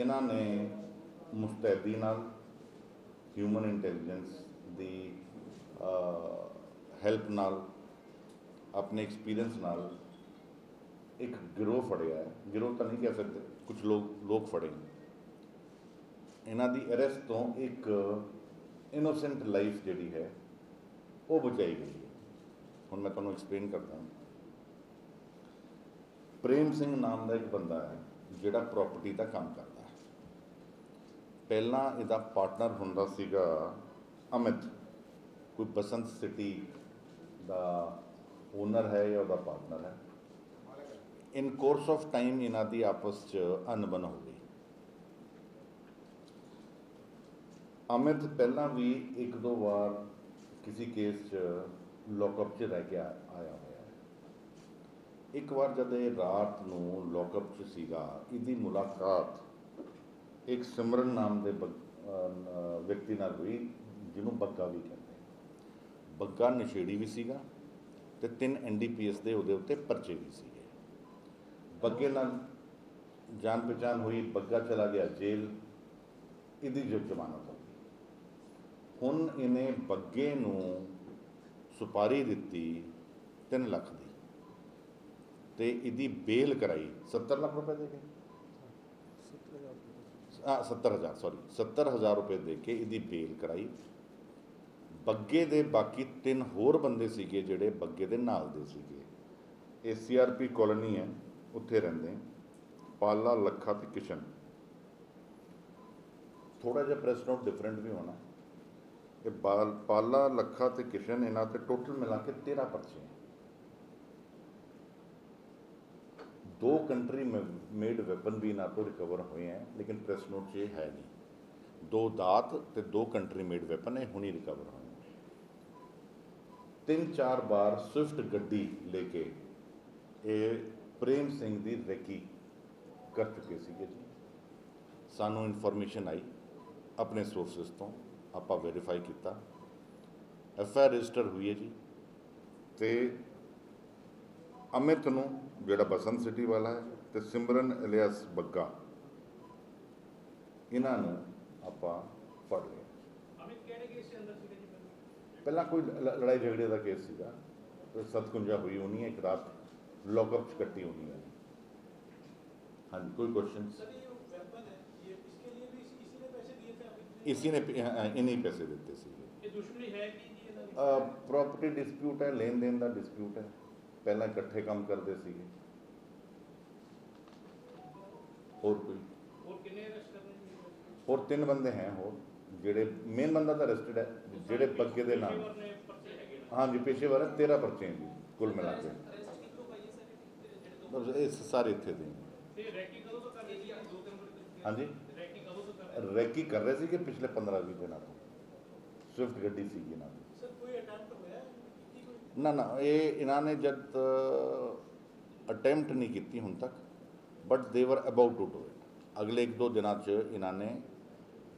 ਇਹਨਾਂ ਨੇ ਮੁਸਤੈਦੀ ਨਾਲ ਹਿਊਮਨ ਇੰਟੈਲੀਜੈਂਸ ਦੀ ਹੈਲਪ ਨਾਲ, ਆਪਣੇ ਐਕਸਪੀਰੀਅੰਸ ਨਾਲ ਇੱਕ ਗਿਰੋਹ ਫੜਿਆ ਹੈ। ਗਿਰੋਹ ਤਾਂ ਨਹੀਂ ਕਹਿ ਸਕਦੇ ਕੁਝ ਲੋਕ ਲੋਕ ਫੜੇ ਇਹਨਾਂ ਦੀ ਅਰੈਸਟ ਤੋਂ ਇੱਕ ਇਨੋਸੈਂਟ ਲਾਈਫ ਜਿਹੜੀ ਹੈ, ਉਹ ਬਚਾਈ ਗਈ ਹੈ। ਹੁਣ ਮੈਂ ਤੁਹਾਨੂੰ ਐਕਸਪਲੇਨ ਕਰਦਾ ਹਾਂ। ਪ੍ਰੇਮ ਸਿੰਘ ਨਾਮ ਦਾ ਇੱਕ ਬੰਦਾ ਹੈ, ਜਿਹੜਾ ਪ੍ਰਾਪਰਟੀ ਦਾ ਕੰਮ ਕਰਦਾ ਪਹਿਲਾਂ ਇਹਦਾ ਪਾਰਟਨਰ ਹੁੰਦਾ ਸੀਗਾ ਅਮਿਤ। ਕੋਈ ਬਸੰਤ ਸਿਟੀ ਦਾ ਓਨਰ ਹੈ ਜਾਂ ਉਹਦਾ ਪਾਰਟਨਰ ਹੈ। ਇਨ ਕੋਰਸ ਆਫ ਟਾਈਮ ਇਹਨਾਂ ਦੀ ਆਪਸ 'ਚ ਅਨਬਨ ਹੋ ਗਈ। ਅਮਿਤ ਪਹਿਲਾਂ ਵੀ ਇੱਕ ਦੋ ਵਾਰ ਕਿਸੇ ਕੇਸ 'ਚ ਲੌਕਅਪ 'ਚ ਰਹਿ ਕੇ ਆਇਆ ਹੋਇਆ ਇੱਕ ਵਾਰ ਜਦ ਇਹ ਰਾਤ ਨੂੰ ਲੌਕਅਪ 'ਚ ਸੀਗਾ, ਇਹਦੀ ਮੁਲਾਕਾਤ ਇੱਕ ਸਿਮਰਨ ਨਾਮ ਦੇ ਬਗ- ਵਿਅਕਤੀ ਨਾਲ ਹੋਈ, ਜਿਹਨੂੰ ਬੱਗਾ ਵੀ ਕਹਿੰਦੇ ਬੱਗਾ ਨਸ਼ੇੜੀ ਵੀ ਸੀਗਾ ਤੇ ਤਿੰਨ ਐਨਡੀਪੀਐਸ ਦੇ ਉਹਦੇ ਉੱਤੇ ਪਰਚੇ ਵੀ ਸੀਗੇ। ਬੱਗੇ ਨਾਲ ਜਾਣ ਪਛਾਣ ਹੋਈ, ਬੱਗਾ ਚਲਾ ਗਿਆ ਜੇਲ੍ਹ, ਇਹਦੀ ਜੋ ਜ਼ਮਾਨਤ ਹੋ ਗਈ। ਹੁਣ ਇਹਨੇ ਬੱਗੇ ਨੂੰ ਸੁਪਾਰੀ ਦਿੱਤੀ 3 ਲੱਖ ਦੀ ਤੇ ਇਹਦੀ ਬੇਲ ਕਰਾਈ 70 ਲੱਖ ਰੁਪਏ ਦੇ ਕੇ। ਆ 70000 ਸੌਰੀ 70000 ਰੁਪਏ ਦੇ ਕੇ ਇਹਦੀ ਬੇਲ ਕਰਾਈ ਬੱਗੇ ਦੇ ਬਾਕੀ ਤਿੰਨ ਹੋਰ ਬੰਦੇ ਸੀਗੇ ਜਿਹੜੇ ਬੱਗੇ ਦੇ ਨਾਲ ਦੇ ਸੀਗੇ ਇਹ ਸੀਆਰਪੀ ਕਾਲੋਨੀ ਹੈ ਉੱਥੇ ਰਹਿੰਦੇ ਪਾਲਾ ਲੱਖਾ ਤੇ ਕਿਸ਼ਨ ਥੋੜਾ ਜਿਹਾ ਪ੍ਰੈਸ ਨੋਟ ਡਿਫਰੈਂਟ ਵੀ ਹੋਣਾ ਇਹ ਬਾਲ ਪਾਲਾ ਲੱਖਾ ਤੇ ਕਿਸ਼ਨ ਇਹਨਾਂ ਤੇ ਟੋਟਲ ਮਿਲਾ ਕੇ 13 ਪਰਚੇ ਹੈ ਦੋ ਕੰਟਰੀ ਮੇਡ ਵੈਪਨ ਵੀ ਇਹਨਾਂ ਤੋਂ ਰਿਕਵਰ ਹੋਏ ਹੈ, ਲੇਕਿਨ ਪ੍ਰੈਸ ਨੋਟ 'ਚ ਇਹ ਹੈ ਨਹੀਂ। ਦੋ ਦਾਤ ਤੇ ਦੋ ਕੰਟਰੀ ਮੇਡ ਵੈਪਨ ਇਹ ਹੁਣੀ ਰਿਕਵਰ ਹੋਏ ਤਿੰਨ ਚਾਰ ਵਾਰ ਸਵਿਫਟ ਗੱਡੀ ਲੈ ਕੇ ਇਹ ਪ੍ਰੇਮ ਸਿੰਘ ਦੀ ਰੈਕੀ ਕਰ ਚੁੱਕੇ ਸੀਗੇ ਜੀ। ਸਾਨੂੰ ਇਨਫੋਰਮੇਸ਼ਨ ਆਈ ਆਪਣੇ ਸੋਰਸਸ ਤੋਂ, ਆਪਾਂ ਵੈਰੀਫਾਈ ਕੀਤਾ। ਐਫ ਆਈ ਰਜਿਸਟਰ ਹੋਈ ਹੈ ਜੀ। ਤੇ ਅਮਿਤ ਨੂੰ ਜਿਹੜਾ ਬਸੰਤ ਸਿਟੀ ਵਾਲਾ ਹੈ ਤੇ ਸਿਮਰਨ ਇਲਿਆਸ ਬੱਗਾ। ਇਹਨਾਂ ਨੂੰ ਆਪਾਂ ਫੜ ਲਿਆ। ਅਮਿਤ ਕਿਹੜੇ ਕੇਸ ਦੇ ਅੰਦਰ ਸੀਗਾ ਜੀ ਪਹਿਲਾਂ? ਕੋਈ ਲੜਾਈ ਝਗੜੇ ਦਾ ਕੇਸ ਸੀਗਾ। ਤੇ ਸਤਕੁੰਜਾ ਹੋਈ ਹੋਣੀ ਹੈ ਇੱਕ ਰਾਤ ਲੌਕਅਪ ਚ ਕੱਟੀ ਹੋਣੀ ਹੈ। हाँ कोई क्वेश्चन इसी ने इन्हीं पैसे देते सी प्रॉपर्टी डिस्प्यूट है लेन देन का डिस्प्यूट है ਪਹਿਲਾਂ ਇਕੱਠੇ ਕੰਮ ਕਰਦੇ ਸੀਗੇ। ਹੋਰ ਕੋਈ? ਹੋਰ ਕਿੰਨੇ ਅਰੈਸਟ ਕਰਨੇ ਹੋਰ ਤਿੰਨ ਬੰਦੇ ਹੈ ਹੋਰ ਜਿਹੜੇ ਮੇਨ ਬੰਦਾ ਤਾਂ ਅਰੈਸਟਡ ਹੈ ਜਿਹੜੇ ਬੱਗੇ ਦੇ ਨਾਲ। ਹਾਂਜੀ ਪੇਸ਼ੇਵਰ ਹੈ 13 ਪਰਚੇ ਹੈ ਜੀ ਕੁੱਲ ਮਿਲਾ ਕੇ। ਇਹ ਸਾਰੇ ਇੱਥੇ ਦੇ। ਤੇ ਰੈਕੀ ਕਦੋਂ ਤੋਂ ਕਰ ਰਹੀ ਸੀ? ਦੋ ਤਿੰਨ ਹਾਂਜੀ। ਰੈਕੀ ਕਦੋਂ ਤੋਂ ਕਰ ਰਹੇ ਰੈਕੀ ਕਰ ਰਹੇ ਸੀ ਕਿ ਪਿਛਲੇ 15 20 ਦਿਨਾਂ ਤੋਂ। ਸਵਿਫਟ ਗੱਡੀ ਸੀ ਇਹਨਾਂ ਦੀ। ਸਰ ਕੋਈ ਅਟੈਂਪਟ ਨਾ ਨਾ ਇਹ ਇਹਨਾਂ ਨੇ ਜਦ ਅਟੈਂਪਟ ਨਹੀਂ ਕੀਤੀ ਹੁਣ ਤੱਕ ਬਟ ਦੇ ਵਰ ਅਬਾਊਟ ਟੂ ਡੂ ਇਟ ਅਗਲੇ ਇੱਕ ਦੋ ਦਿਨਾਂ 'ਚ ਇਹਨਾਂ ਨੇ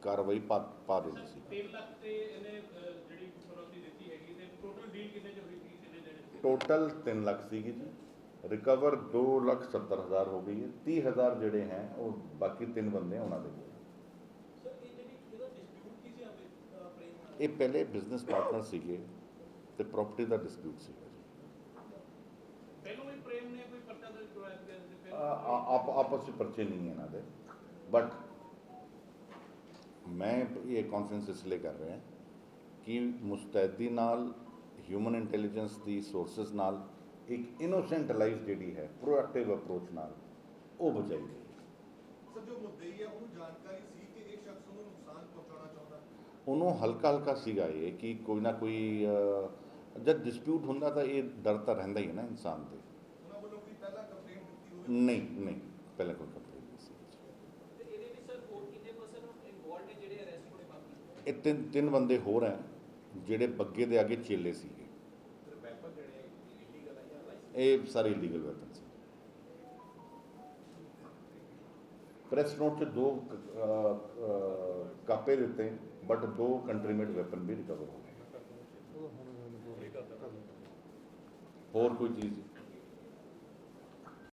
ਕਾਰਵਾਈ ਪਾ ਪਾ ਦੇਣੀ ਸੀ। 3 ਲੱਖ ਤੇ ਇਹਨੇ ਅਹ, ਜਿਹੜੀ ਫਰੋਤੀ ਦਿੱਤੀ ਹੈਗੀ ਤੇ ਟੋਟਲ ਡੀਲ ਕਿੰਨੇ ਚ ਹੋਈ ਸੀ ਕਿੰਨੇ ਟੋਟਲ 3 ਲੱਖ ਸੀਗੀ ਜੀ। ਰਿਕਵਰ 2 ਲੱਖ 70 ਹਜ਼ਾਰ ਹੋ ਗਈ ਹੈ। 30 ਹਜ਼ਾਰ ਜਿਹੜੇ ਹੈ ਉਹ ਬਾਕੀ ਤਿੰਨ ਬੰਦੇ ਉਹਨਾਂ ਦੇ ਕੋਲ। ਸਰ ਇਹ ਜਿਹੜੀ ਇਹਦਾ ਡਿਸਪਿਊਟ ਕੀ ਸੀ ਅਮਿਤ ਪ੍ਰੇਮ ਨਾਲ? ਇਹ ਪਹਿਲੇ ਬਿਜ਼ਨਸ ਪਾਰਟਨਰ ਸੀਗੇ। ਤੇ ਪ੍ਰਾਪਰਟੀ ਦਾ ਡਿਸਪਿਊਟ ਸੀਗਾ ਜੀ ਪਹਿਲਾਂ ਵੀ ਪ੍ਰੇਮ ਨੇ ਕੋਈ ਪਰਚਾ ਦਰਜ ਕਰਵਾਇਆ ਸੀ ਇਹਦੇ ਆ- ਆ- ਆਪ ਆਪਸ ਵਿੱਚ ਪਰਚੇ ਨਹੀਂ ਹੈ ਇਹਨਾਂ ਦੇ ਬਟ ਮੈਂ ਇਹ ਕਾਨਫਰੰਸ ਇਸ ਲਈ ਕਰ ਰਿਹਾ ਕਿ ਮੁਸਤੈਦੀ ਨਾਲ ਹਿਊਮਨ ਇੰਟੈਲੀਜੈਂਸ ਦੀ ਸੋਰਸਸ ਨਾਲ ਇੱਕ ਇਨੋਸੈਂਟ ਲਾਈਫ ਜਿਹੜੀ ਹੈ ਪ੍ਰੋਐਕਟਿਵ ਅਪਰੋਚ ਨਾਲ ਉਹ ਬਚਾਈ ਗਈ ਸਰ ਜੋ ਮੁੱਦਈ ਹੈ ਉਹਨੂੰ ਜਾਣਕਾਰੀ ਸੀ ਕਿ ਇੱਕ ਸ਼ਖਸ ਨੂੰ ਨੁਕਸਾਨ ਪਹੁੰਚਾਉਣਾ ਚਾਹੁੰਦਾ ਉਹਨੂੰ ਹਲਕਾ ਹਲਕਾ ਸੀਗਾ ਇਹ ਕਿ ਕੋਈ ਨਾ ਕੋਈ ਜਦ ਡਿਸਪਿਊਟ ਹੁੰਦਾ ਤਾਂ ਇਹ ਡਰ ਤਾਂ ਰਹਿੰਦਾ ਹੀ ਹੈ ਨਾ ਇਨਸਾਨ ਤੇ। ਉਹਨਾਂ ਵੱਲੋਂ ਕੋਈ ਪਹਿਲਾਂ ਕੰਪਲੇਂਟ ਦਿੱਤੀ ਹੋਵੇ? ਨਹੀਂ ਨਹੀਂ ਪਹਿਲਾਂ ਕੋਈ ਕੰਪਲੇਂਟ ਨਹੀਂ ਸੀ। ਤੇ ਇਹਦੇ ਵਿੱਚ ਸਰ ਹੋਰ ਕਿੰਨੇ ਪਰਸਨ ਇਨਵੋਲਡ ਨੇ ਜਿਹੜੇ ਅਰੈਸਟ ਹੋਣੇ ਬਾਕੀ? ਇਹ ਤਿੰਨ ਤਿੰਨ ਬੰਦੇ ਹੋਰ ਹੈ ਜਿਹੜੇ ਬੱਗੇ ਦੇ ਅੱਗੇ ਚੇਲੇ ਸੀਗੇ। ਇਹ ਸਾਰੇ ਇਲੀਗਲ ਵੈਪਨ ਸੀ। ਪ੍ਰੈਸ ਨੋਟ 'ਚ ਦੋ ਕਾਪੇ ਦਿੱਤੇ। ਬਟ ਦੋ ਕੰਟਰੀਮੇਡ ਵੈਪਨ ਵੀ ਰਿਕਵਰ ਹੋ ਗਏ। ਹੋਰ ਕੋਈ ਚੀਜ਼